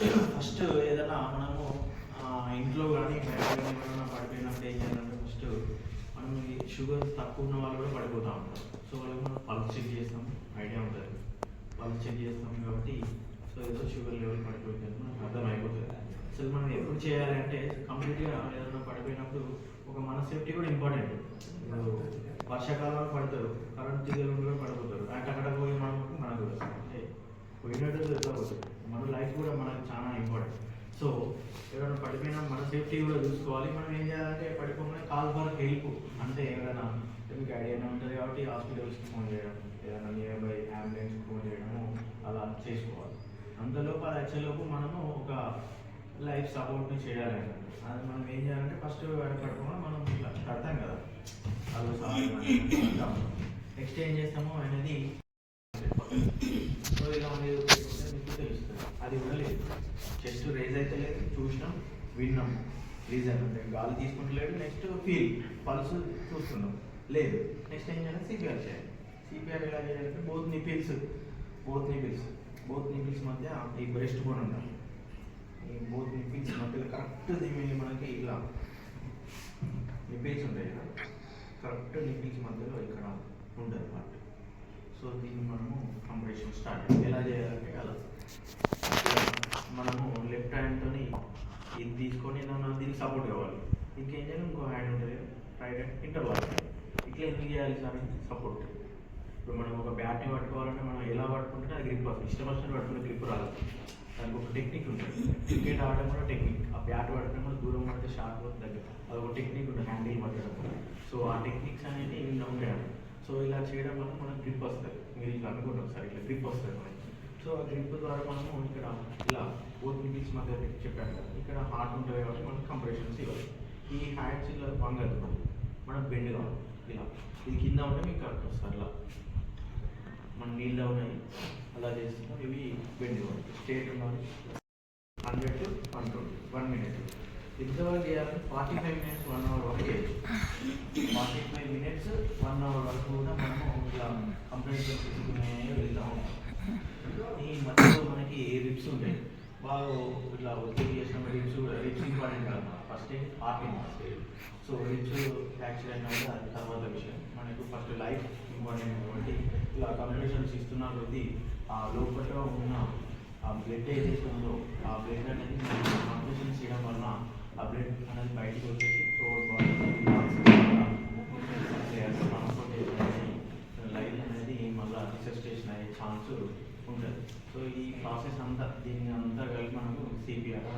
First ఏదైనా మనము ఇంట్లో కానీ బయట ఏమైనా పడిపోయినప్పుడు ఏం చేయాలంటే ఫస్ట్ మనం షుగర్ తక్కువ ఉన్న వాళ్ళు కూడా పడిపోతూ ఉంటారు. సో వాళ్ళకి మనం పల్స్ చెక్ చేస్తాం ఐడియా ఉంటుంది. పల్స్ చెక్ చేస్తాం కాబట్టి సో ఏదో షుగర్ లెవెల్ పడిపోతుంది మనకు అర్థమైపోతుంది. అసలు మనం ఎప్పుడు చేయాలి అంటే కంప్లీట్గా ఏదైనా పడిపోయినప్పుడు ఒక మన సేఫ్టీ కూడా ఇంపార్టెంట్ వర్షాకాలంలో పడతారు కరెంట్ తీగలు కూడా పడిపోతారు. అక్కడ పోయి మనం మనకు అంటే పోయినట్టు ఎట్లా పోతుంది మన లైఫ్ కూడా మనకు చాలా ఇంపార్టెంట్ సో ఎవరైనా పడిపోయినా మన సేఫ్టీ కూడా చూసుకోవాలి. మనం ఏం చేయాలంటే పడిపోకుండా కాల్ ఫర్ హెల్ప్ అంటే ఏదైనా. మీకు ఐడియానే ఉంటుంది కాబట్టి హాస్పిటల్స్కి ఫోన్ చేయడం ఏదైనా నియర్ బై అంబులెన్స్కి ఫోన్ చేయడము అలా చేసుకోవాలి. అంతలోపు అది వచ్చేలోపు మనము ఒక లైఫ్ సపోర్ట్ని చేయాలి అది మనం ఏం చేయాలంటే ఫస్ట్ పడకుండా మనం ఇట్లా కడతాం కదా. అది నెక్స్ట్ ఏం చేస్తామో అనేది సో ఇలా ఉండేది తెలుస్తుంది. అది కూడా లేదు. చెస్ట్ రేజ్ అయితే లేదు చూసినాం. విన్నాం. రీజన్ అంటే గాలి తీసుకుంటలేడు నెక్స్ట్ ఫీల్ పల్స్ చూస్తున్నాం. లేదు. నెక్స్ట్ ఏం చేయాలి? సిపిఆర్ చేయాలి. సిపిఆర్ ఎలా చేయాలంటే both nipples both nipples both nipples మధ్య ఈ బ్రెస్ట్ బోన్ ఉండాలి ఈ బోత్ నిపిల్స్ మధ్యలో కరెక్ట్ దీని మనకి ఇలా నిపిల్స్ ఉంటాయి కదా కరెక్ట్ నిపిల్స్ మధ్యలో ఇక్కడ ఉంటుంది పార్ట్ సో దీన్ని మనము కంప్రెషన్ స్టార్ట్ ఎలా చేయాలంటే అలా. మనము సపోర్ట్ కావాలి. ఇంకేం చేయాలి? ఇంకో హ్యాండ్ ఉంటుంది. రైట్ హ్యాండ్ ఇంటర్వాల్ ఇట్లా ఎందుకు చేయాలి సార్? సపోర్ట్ ఇప్పుడు మనం ఒక బ్యాట్ని పట్టుకోవాలంటే మనం ఎలా పట్టుకుంటే అది గ్రిప్ వస్తుంది. ఇష్టం వచ్చినట్టు పట్టుకునే గ్రిప్ రాదు. దానికి ఒక టెక్నిక్ ఉంటుంది. క్రికెట్ ఆడడం కూడా టెక్నిక్ ఆ బ్యాట్ పడటం కూడా దూరం పడితే షార్ట్ పోతుంది దగ్గర. అది ఒక టెక్నిక్ ఉంటుంది హ్యాండిల్ పట్టడం. సో ఆ టెక్నిక్స్ అనేది ఇలా ఉంటాయి. సో ఇలా చేయడం వల్ల మనకు గ్రిప్ వస్తుంది. మీరు ఇట్లా అనుకుంటాం సార్ ఇట్లా గ్రిప్ వస్తుంది మనకి. సో ఆ గ్రిప్ ద్వారా మనము ఇక్కడ ఇలా బోత్ మిగిల్స్ మధ్య పెట్టి చెప్పాను కదా ఇక్కడ హార్ట్ ఉంటుంది కాబట్టి మనకు కంప్రెషన్స్ ఇవ్వాలి. ఈ హ్యాండ్స్ ఇలా వంగదు మనం బెండ్ కావాలి ఇలా. ఇది కింద ఉంటే మీకు కరెక్ట్ వస్తుంది. అలా. మన నీళ్ళు ఉన్నాయి అలా చేస్తున్నాం. ఇవి బెండ్ కావాలి స్టేట్ ఉండాలి. Hundred to one twenty one minute ఎంతవరకు చేయాలి? Forty five minutes one hour వరకు చేయొచ్చు. Forty five minutes one hour వరకు కూడా మనము ఇలా కంప్లీట్ చేసుకునే వెళ్తా ఉంటాం ఈ మధ్యలో మనకి రిప్స్ ఉంటాయి. వాళ్ళు ఇట్లా ఒత్తిడి చేసిన రిప్స్ కూడా రిప్స్ ఇంపార్టెంట్ కాదు first heart first so ribs fracture అయినా కూడా అది తర్వాత విషయం. మనకు ఫస్ట్ లైఫ్ ఇంపార్టెంట్ కాబట్టి ఇలా కమ్యూనికేషన్స్ ఇస్తున్న కొద్దీ ఆ లోపల ఉన్న ఆ బ్లడ్ ఏదైతే ఉందో ఆ బ్లడ్ అనేది కమ్యూనికేషన్ చేయడం వలన ఆ బ్లడ్ అనేది బయటకు వచ్చేసి సోల్ బాడీ లైఫ్ అనేది మళ్ళీ రిసెస్టేషన్ అయ్యే ఛాన్స్ ఉంటుంది. సో ఈ ప్రాసెస్ అంతా దీన్ని అంతా కలిపి మనకు సిపిఆర్